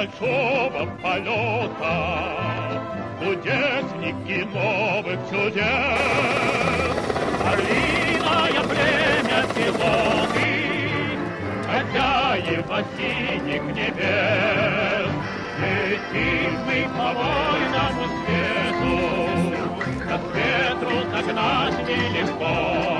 большого полета, Кудесники новых чудес. Орлиное племя пилоты, Хозяева синих небес. Летим мы по вольному свету, Как ветру нагнать нелегко.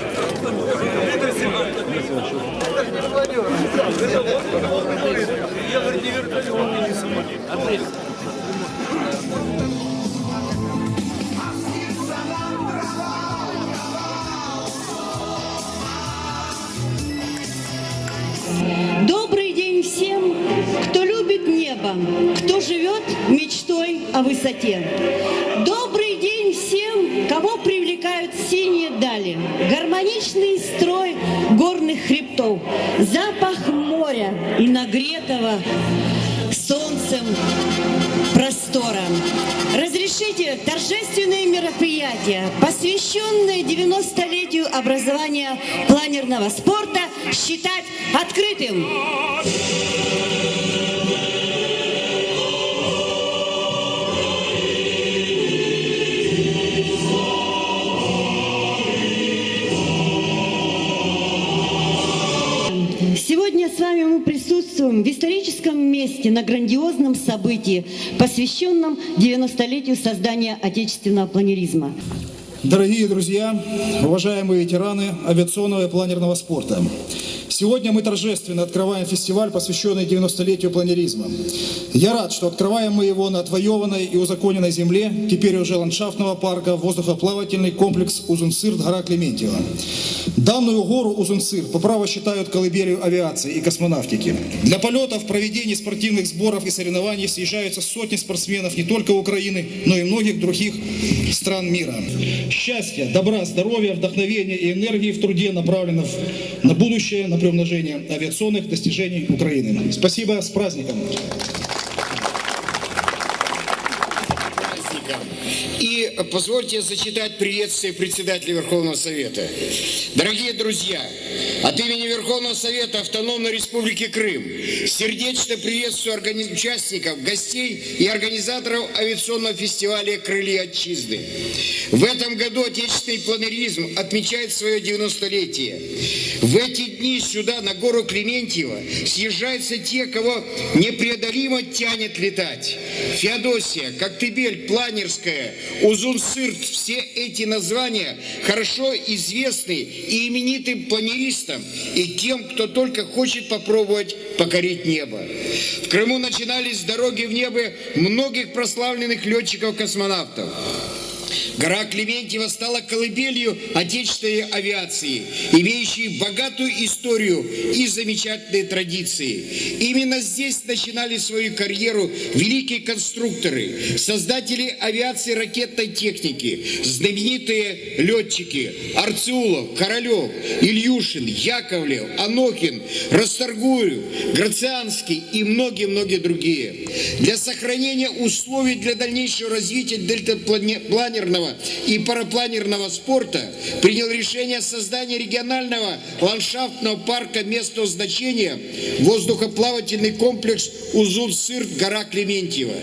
Добрый день всем, кто любит небо, кто живет мечтой о высоте. Добрый день всем, кого привлекают синие дали, гармоничный строй горных хребтов, запах моря и нагретого солнцем простора. Разрешите торжественное мероприятие, посвященное 90-летию образования планерного спорта, считать открытым. С вами мы присутствуем в историческом месте на грандиозном событии, посвященном 90-летию создания отечественного планеризма. Дорогие друзья, уважаемые ветераны авиационного и планерного спорта, сегодня мы торжественно открываем фестиваль, посвященный 90-летию планеризма. Я рад, что открываем мы его на отвоеванной и узаконенной земле, теперь уже ландшафтного парка, воздухоплавательный комплекс Узунцирт, гора Клементьева. Данную гору Узунцир по праву считают колыбелью авиации и космонавтики. Для полетов, проведения спортивных сборов и соревнований съезжаются сотни спортсменов не только Украины, но и многих других стран мира. Счастья, добра, здоровья, вдохновения и энергии в труде направлено на будущее, на приумножение авиационных достижений Украины. Спасибо, с праздником. И позвольте зачитать приветствие председателя Верховного Совета. Дорогие друзья, от имени Верховного Совета Автономной Республики Крым сердечно приветствую органи- участников, гостей и организаторов авиационного фестиваля «Крылья Отчизны». В этом году отечественный планеризм отмечает свое 90-летие. В эти дни сюда, на гору Клементьева, съезжаются те, кого непреодолимо тянет летать. Феодосия, Коктебель, Планерская, Узунсырт – все эти названия хорошо известны и именитым планеристам, и тем, кто только хочет попробовать покорить небо. В Крыму начинались дороги в небо многих прославленных летчиков-космонавтов. Гора Клементьева стала колыбелью отечественной авиации, имеющей богатую историю и замечательные традиции. Именно здесь начинали свою карьеру великие конструкторы, создатели авиации ракетной техники, знаменитые летчики Арцеулов, Королев, Ильюшин, Яковлев, Анохин, Расторгуев, Грацианский и многие-многие другие. Для сохранения условий для дальнейшего развития дельтапланерного и парапланерного спорта принял решение о создании регионального ландшафтного парка местного значения воздухоплавательный комплекс Узун-Сырт, гора Клементьева.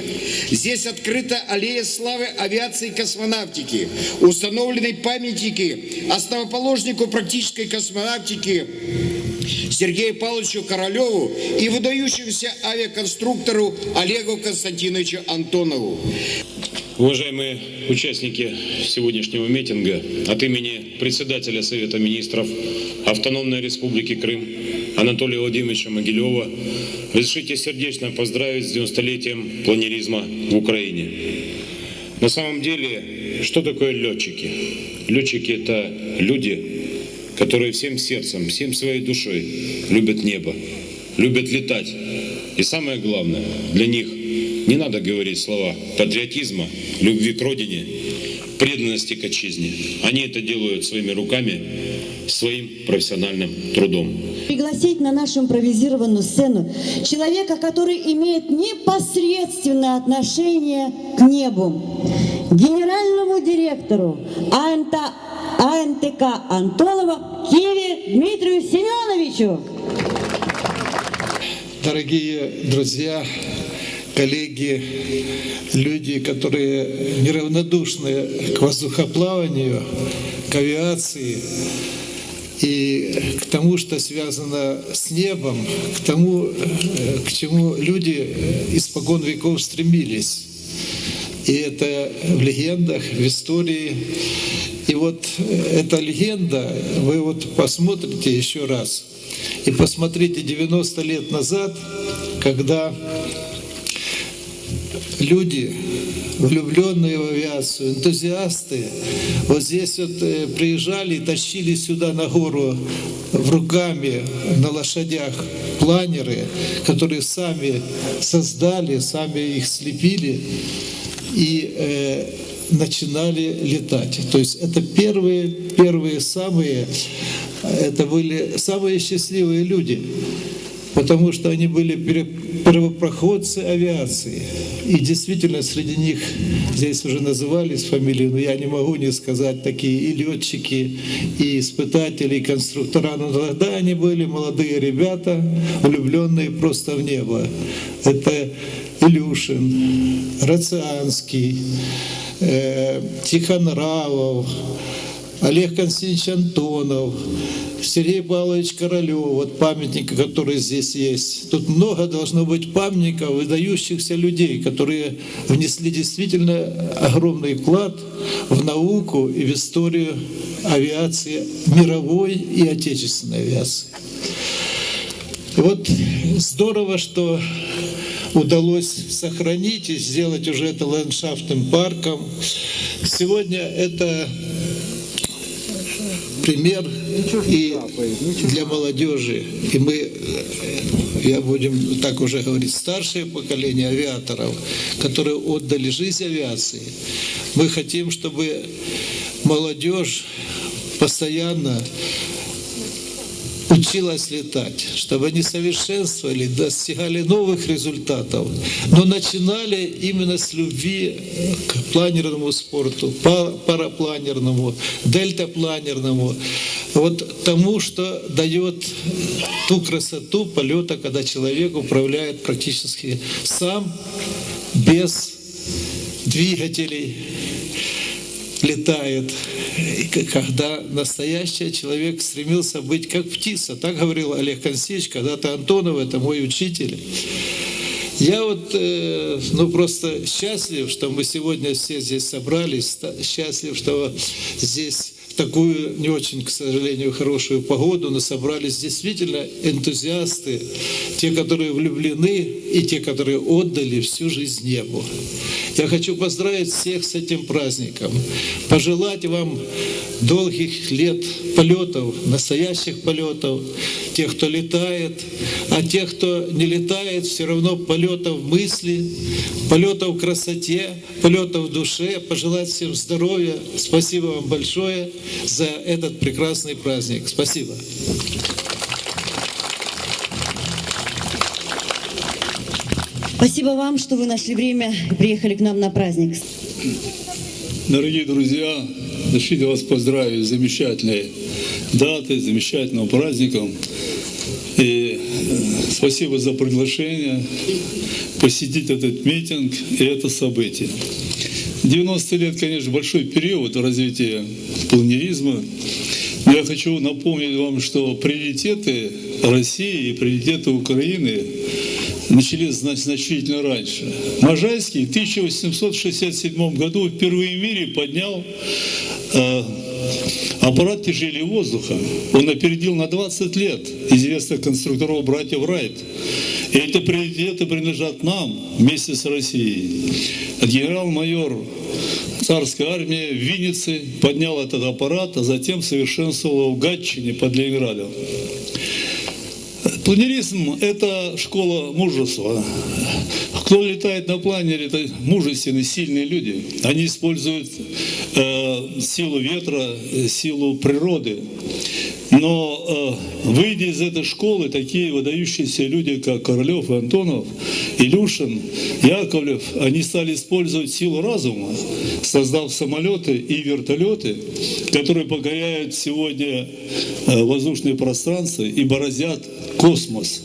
Здесь открыта аллея славы авиации и космонавтики, установлены памятники основоположнику практической космонавтики Сергею Павловичу Королеву и выдающемуся авиаконструктору Олегу Константиновичу Антонову. Уважаемые участники сегодняшнего митинга, от имени председателя Совета министров Автономной Республики Крым Анатолия Владимировича Могилева разрешите сердечно поздравить с 90-летием планеризма в Украине. На самом деле, что такое летчики? Летчики – это люди, которые всем сердцем, всем своей душой любят небо, любят летать. И самое главное, для них не надо говорить слова патриотизма, любви к родине, преданности к отчизне. Они это делают своими руками, своим профессиональным трудом. Пригласить на нашу импровизированную сцену человека, который имеет непосредственное отношение к небу, генеральному директору АНТ, АНТК Антонова Киеве Дмитрию Семеновичу. Дорогие друзья, коллеги, люди, которые неравнодушны к воздухоплаванию, к авиации и к тому, что связано с небом, к тому, э, к чему люди испокон веков стремились. И это в легендах, в истории. И вот эта легенда, вы вот посмотрите еще раз, и посмотрите 90 лет назад, когда люди, влюбленные в авиацию, энтузиасты, вот здесь вот э, приезжали и тащили сюда на гору в руками на лошадях планеры, которые сами создали, сами их слепили. И э, начинали летать. То есть это первые, первые самые, это были самые счастливые люди потому что они были первопроходцы авиации. И действительно, среди них, здесь уже назывались фамилии, но я не могу не сказать, такие и летчики, и испытатели, и конструктора. Но тогда они были молодые ребята, влюбленные просто в небо. Это Илюшин, Рацианский, э, Тихонравов, Олег Константинович Антонов, Сергей Павлович Королев, вот памятник, который здесь есть. Тут много должно быть памятников выдающихся людей, которые внесли действительно огромный вклад в науку и в историю авиации, мировой и отечественной авиации. Вот здорово, что удалось сохранить и сделать уже это ландшафтным парком. Сегодня это пример и для молодежи. И мы, я будем так уже говорить, старшее поколение авиаторов, которые отдали жизнь авиации. Мы хотим, чтобы молодежь постоянно училась летать, чтобы они совершенствовали, достигали новых результатов, но начинали именно с любви к планерному спорту, парапланерному, дельтапланерному, вот тому, что дает ту красоту полета, когда человек управляет практически сам, без двигателей, летает, когда настоящий человек стремился быть как птица. Так говорил Олег Константинович, когда-то Антонов, это мой учитель. Я вот, э, ну просто счастлив, что мы сегодня все здесь собрались, счастлив, что здесь такую не очень, к сожалению, хорошую погоду, но собрались действительно энтузиасты, те, которые влюблены и те, которые отдали всю жизнь небу. Я хочу поздравить всех с этим праздником, пожелать вам долгих лет полетов, настоящих полетов, тех, кто летает, а тех, кто не летает, все равно полетов мысли, полетов в красоте, полетов в душе, пожелать всем здоровья. Спасибо вам большое за этот прекрасный праздник. Спасибо. Спасибо вам, что вы нашли время и приехали к нам на праздник. Дорогие друзья, разрешите вас поздравить с замечательной датой, замечательным праздником. И э, спасибо за приглашение посетить этот митинг и это событие. 90 лет, конечно, большой период развития планеризма. Но я хочу напомнить вам, что приоритеты России и приоритеты Украины начались значительно раньше. Можайский в 1867 году впервые в мире поднял э, аппарат тяжелее воздуха. Он опередил на 20 лет известных конструкторов братьев Райт. И эти приоритеты принадлежат нам вместе с Россией. Генерал-майор царской армии в Виннице поднял этот аппарат, а затем совершенствовал его в Гатчине под Ленинградом. Планеризм – это школа мужества. Кто летает на планере, это мужественные, сильные люди. Они используют э, силу ветра, э, силу природы. Но э, выйдя из этой школы, такие выдающиеся люди, как Королев и Антонов, Илюшин, Яковлев, они стали использовать силу разума, создав самолеты и вертолеты, которые покоряют сегодня э, воздушное пространство и бороздят космос.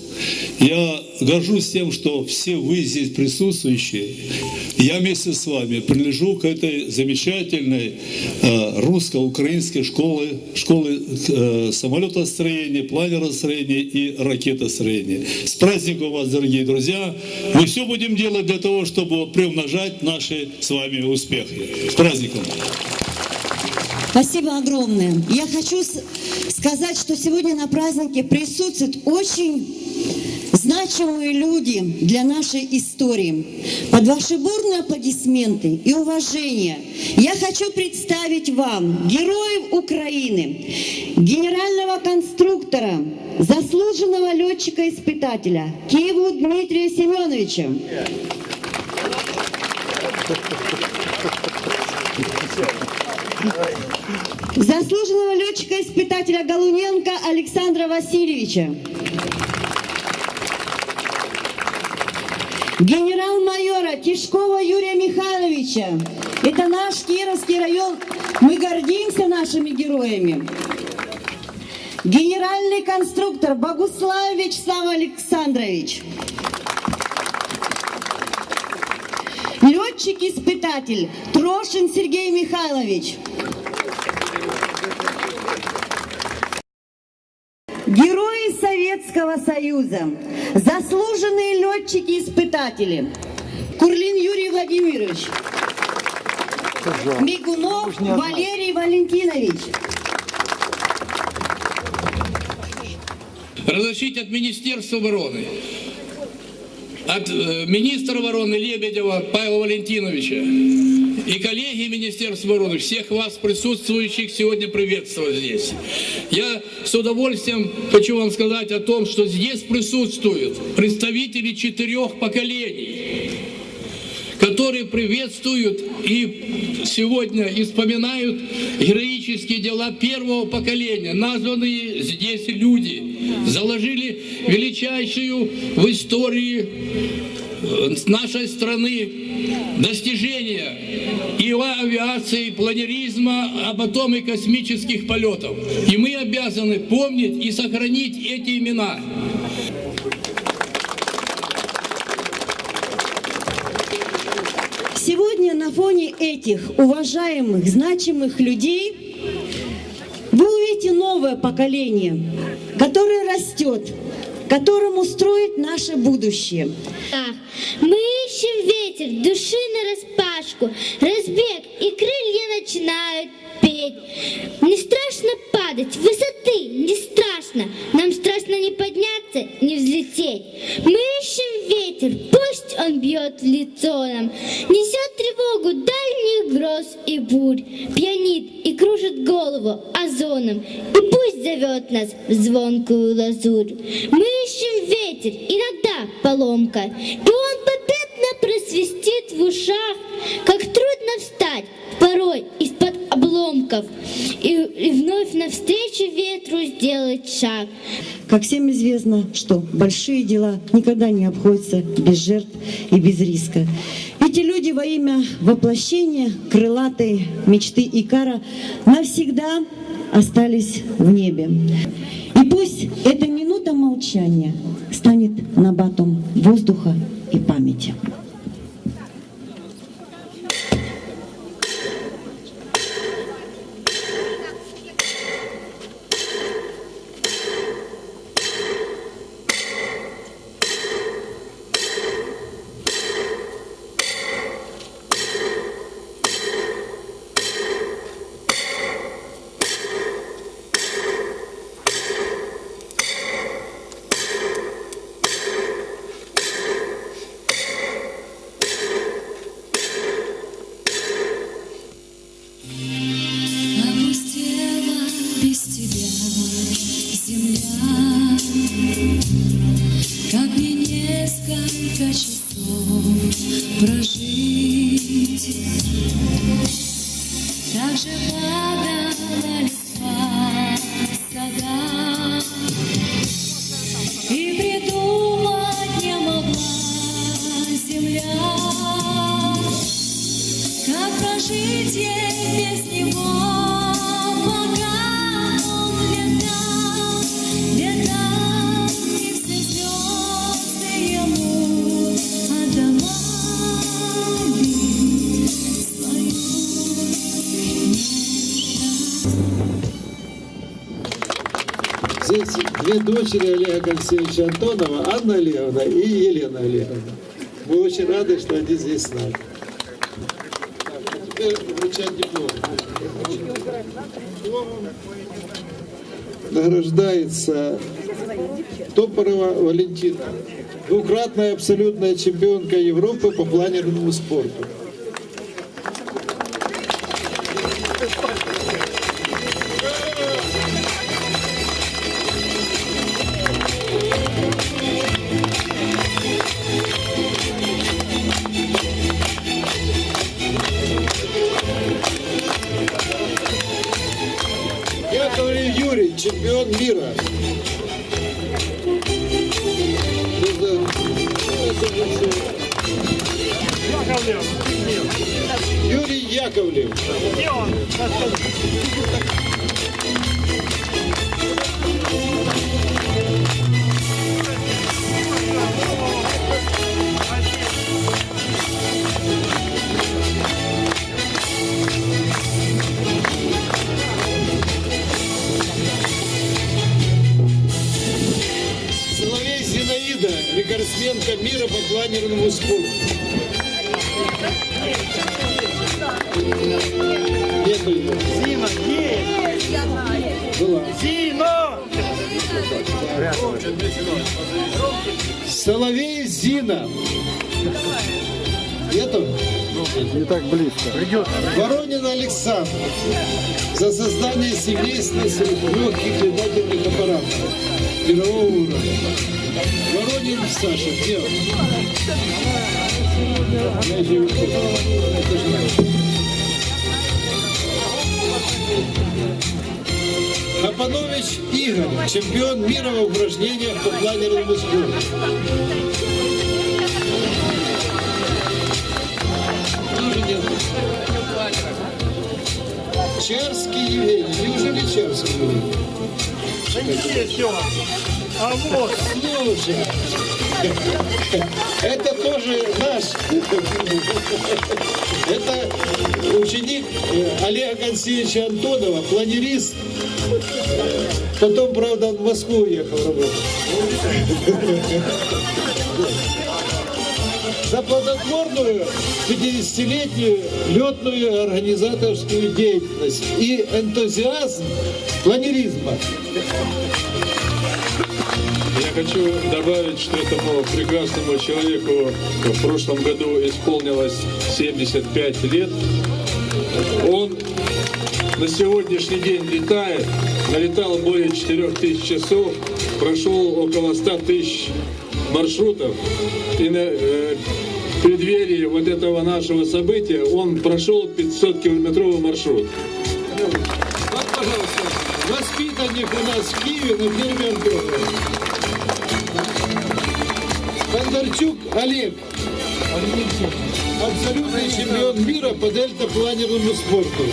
Я горжусь тем, что все вы здесь присутствующие, я вместе с вами принадлежу к этой замечательной э, русско-украинской школы, школы э, самолетостроения, планеростроения и ракетостроения. С праздником вас, дорогие друзья! Мы все будем делать для того, чтобы приумножать наши с вами успехи. С праздником! Спасибо огромное. Я хочу сказать, что сегодня на празднике присутствуют очень значимые люди для нашей истории. Под ваши бурные аплодисменты и уважение я хочу представить вам героев Украины, генерального конструктора, заслуженного летчика-испытателя Киеву Дмитрия Семеновича. Заслуженного летчика-испытателя Галуненко Александра Васильевича. Генерал-майора Тишкова Юрия Михайловича. Это наш Кировский район. Мы гордимся нашими героями. Генеральный конструктор Богуслав Вячеслав Александрович. Летчик-испытатель Трошин Сергей Михайлович. Герои Советского Союза, заслуженные летчики-испытатели, Курлин Юрий Владимирович, Мигунов Валерий Валентинович, разрешить от Министерства обороны, от э, министра обороны Лебедева Павла Валентиновича и коллеги Министерства обороны, всех вас присутствующих сегодня приветствовать здесь. Я с удовольствием хочу вам сказать о том, что здесь присутствуют представители четырех поколений, которые приветствуют и сегодня вспоминают героические дела первого поколения. Названные здесь люди заложили величайшую в истории э, нашей страны достижения и авиации, и планеризма, а потом и космических полетов. И мы обязаны помнить и сохранить эти имена. Сегодня на фоне этих уважаемых, значимых людей вы увидите новое поколение, которое растет, которому строит наше будущее. Мы ищем ветер, души на распашку, разбег, и крылья начинают петь. Не страшно падать, высоты не страшно, нам страшно не подняться, не взлететь. Мы ищем ветер, пусть он бьет лицо нам, несет тревогу дальних гроз и бурь, пьянит и кружит голову озоном, и пусть зовет нас в звонкую лазурь. Мы ищем ветер, иногда поломка, и он победно просвистит в ушах, как трудно встать порой из-под обломков и, и вновь навстречу ветру сделать шаг. Как всем известно, что большие дела никогда не обходятся без жертв и без риска. Эти люди во имя воплощения крылатой мечты Икара навсегда остались в небе. И пусть эта минута молчания станет набатом воздуха и памяти. Здесь две дочери Олега Алексеевича Антонова, Анна Олеговна и Елена Олеговна. Мы очень рады, что они здесь с нами. Так, а теперь вручать диплом. Награждается Топорова Валентина, двукратная абсолютная чемпионка Европы по планерному спорту. Чемпион мира. Всё. Юрий Яковлев. Соловей рекордсменка мира по планерному спорту. Нету ее. Зина, Была. Зина! Соловей Зина. Нету? Не так близко. Придет. Воронин Александр. За создание семейственных легких летательных аппаратов мирового уровня. Воронин Саша, где он? Я же Это же. Хапанович Игорь, чемпион мира в упражнениях по планерному спорту. Тоже нет. Черский Евгений. Неужели Черский Евгений? Да не он. А вот. Слушай, это тоже наш. Это ученик э, Олега Алексеевича Антонова, планерист. Потом, правда, он в Москву уехал работать. За плодотворную 50-летнюю летную организаторскую деятельность и энтузиазм планеризма. Я хочу добавить, что этому прекрасному человеку в прошлом году исполнилось 75 лет. Он на сегодняшний день летает, налетал более 4000 часов, прошел около 100 тысяч маршрутов. И на э, преддверии вот этого нашего события он прошел 500-километровый маршрут. Вот, пожалуйста, воспитанник у нас в Киеве на фирме. Бондарчук Олег. Абсолютный чемпион мира по дельтапланерному спорту.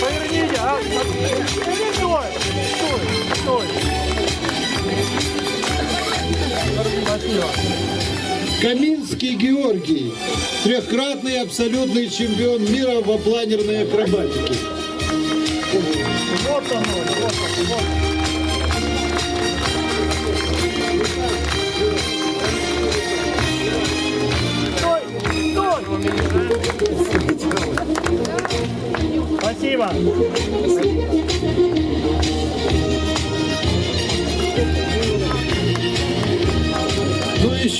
Поверните, а? Стой, стой, стой. Каминский Георгий. Трехкратный абсолютный чемпион мира во планерной акробатике. Вот оно, Спасибо.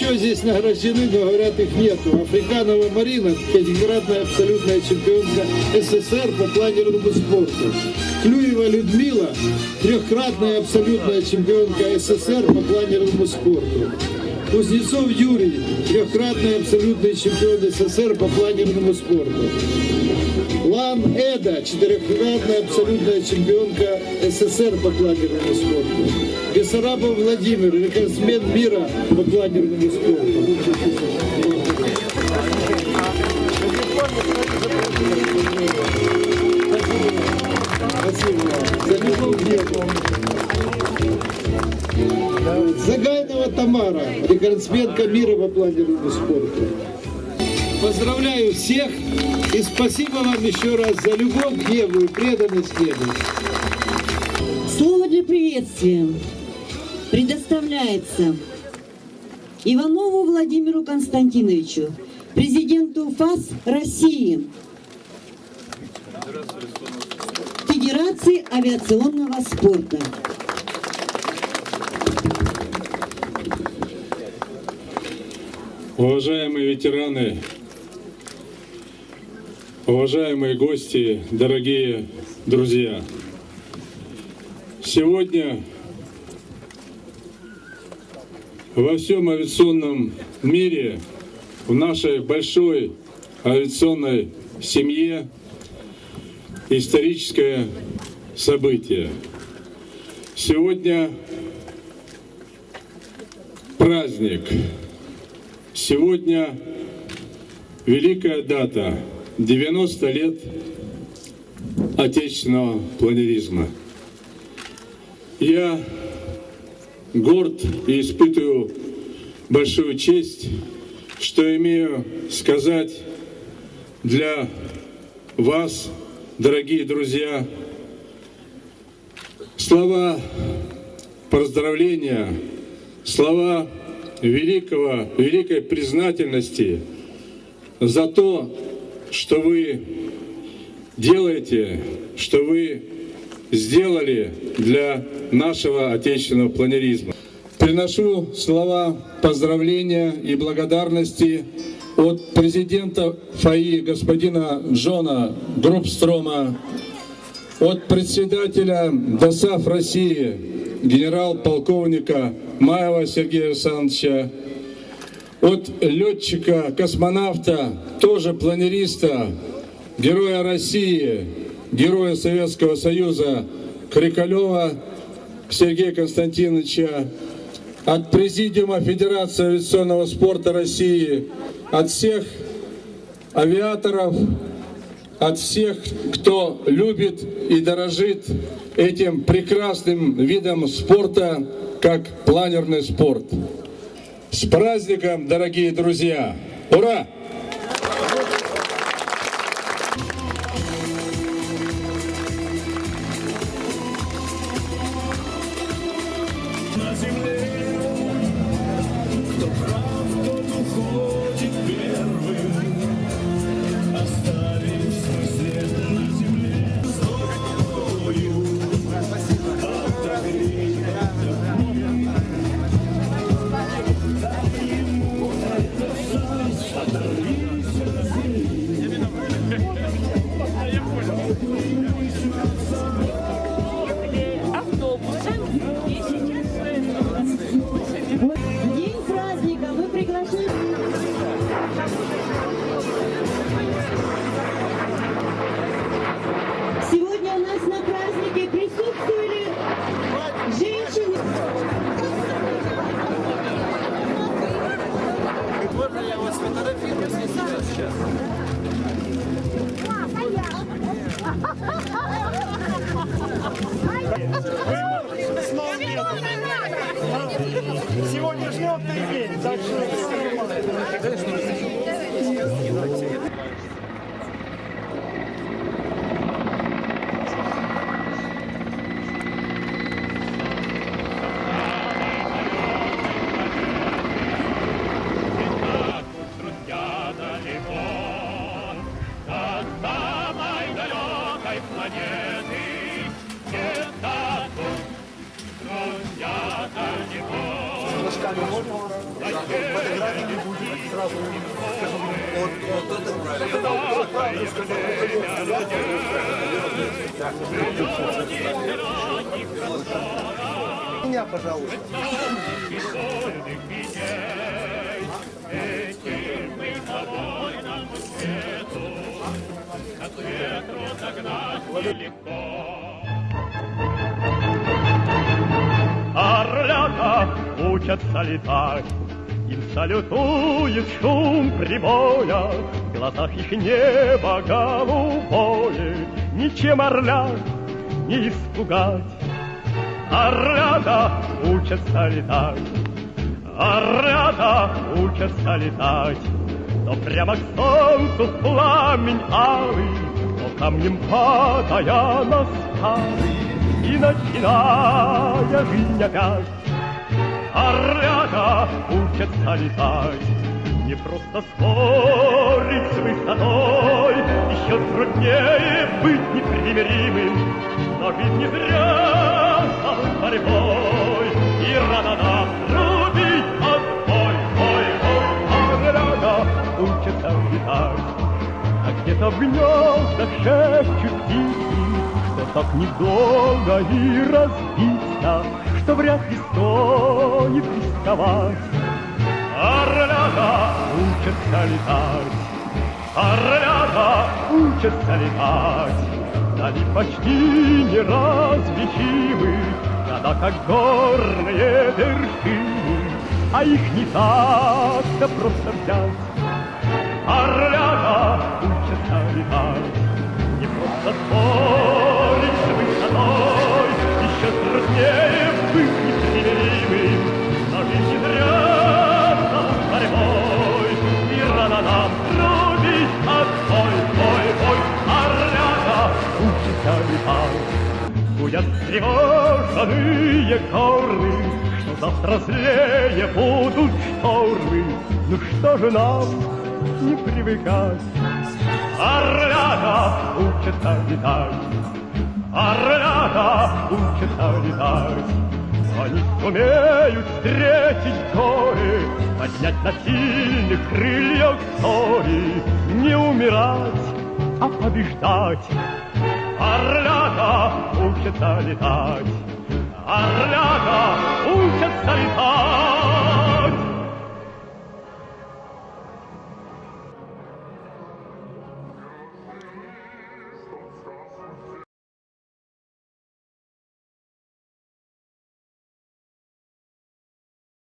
Еще здесь награждены, но говорят их нету. Африканова Марина, пятикратная абсолютная чемпионка СССР по планерному спорту. Клюева Людмила, трехкратная абсолютная чемпионка СССР по планерному спорту. Кузнецов Юрий, трехкратный абсолютный чемпион СССР по планерному спорту. Лан Эда, четырехкратная абсолютная чемпионка СССР по планерному спорту. Бессарабов Владимир, рекордсмен мира по планерному спорту. Спасибо. Загайнова Тамара, рекордсменка мира по планерному спорту. Поздравляю всех и спасибо вам еще раз за любовь к небу и преданность небу. Слово для приветствия предоставляется Иванову Владимиру Константиновичу, президенту ФАС России, Федерации авиационного спорта. Уважаемые ветераны, уважаемые гости, дорогие друзья! Сегодня во всем авиационном мире, в нашей большой авиационной семье историческое событие. Сегодня праздник. Сегодня великая дата, 90 лет отечественного планеризма. Я горд и испытываю большую честь, что имею сказать для вас, дорогие друзья, слова поздравления, слова великого, великой признательности за то, что вы делаете, что вы сделали для нашего отечественного планеризма. Приношу слова поздравления и благодарности от президента ФАИ господина Джона Группстрома, от председателя ДОСАФ России генерал-полковника Маева Сергея Александровича, от летчика-космонавта, тоже планериста, героя России, героя Советского Союза Крикалева Сергея Константиновича, от Президиума Федерации авиационного спорта России, от всех авиаторов, от всех, кто любит и дорожит этим прекрасным видом спорта, как планерный спорт. С праздником, дорогие друзья! Ура! Сегодня жмётный день, так что нормально. Орлята учатся летать, им салютует шум прибоя, в глазах их небо голубое, ничем орлят не испугать. Орлята учатся летать, орлята учатся летать, то прямо к солнцу пламень алый, камнем падая на скалы и начиная жизнь опять. Орлята учатся летать, не просто спорить с высотой, еще труднее быть непримиримым, но ведь не зря борьбой, и рано гнездах шепчут птицы, Что так недолго и разбиться, Что вряд ли стоит рисковать. Орлята учатся летать, Орлята учатся летать, Дали почти неразличимы, Когда как горные вершины, А их не так-то просто взять. Орлята не просто спорить с высотой, еще труднее быть непримиримым, но зря зовут борьбой, и рано нам трубить отбой, бой, бой, орлята учатся летать. Будят встревоженные горы, что завтра злее будут штормы, ну что же нам не привыкать. Орлята учатся летать, орлята учатся летать. Они сумеют встретить горе, поднять на сильных крыльях зори, не умирать, а побеждать. Орлята учатся летать, орлята учатся летать.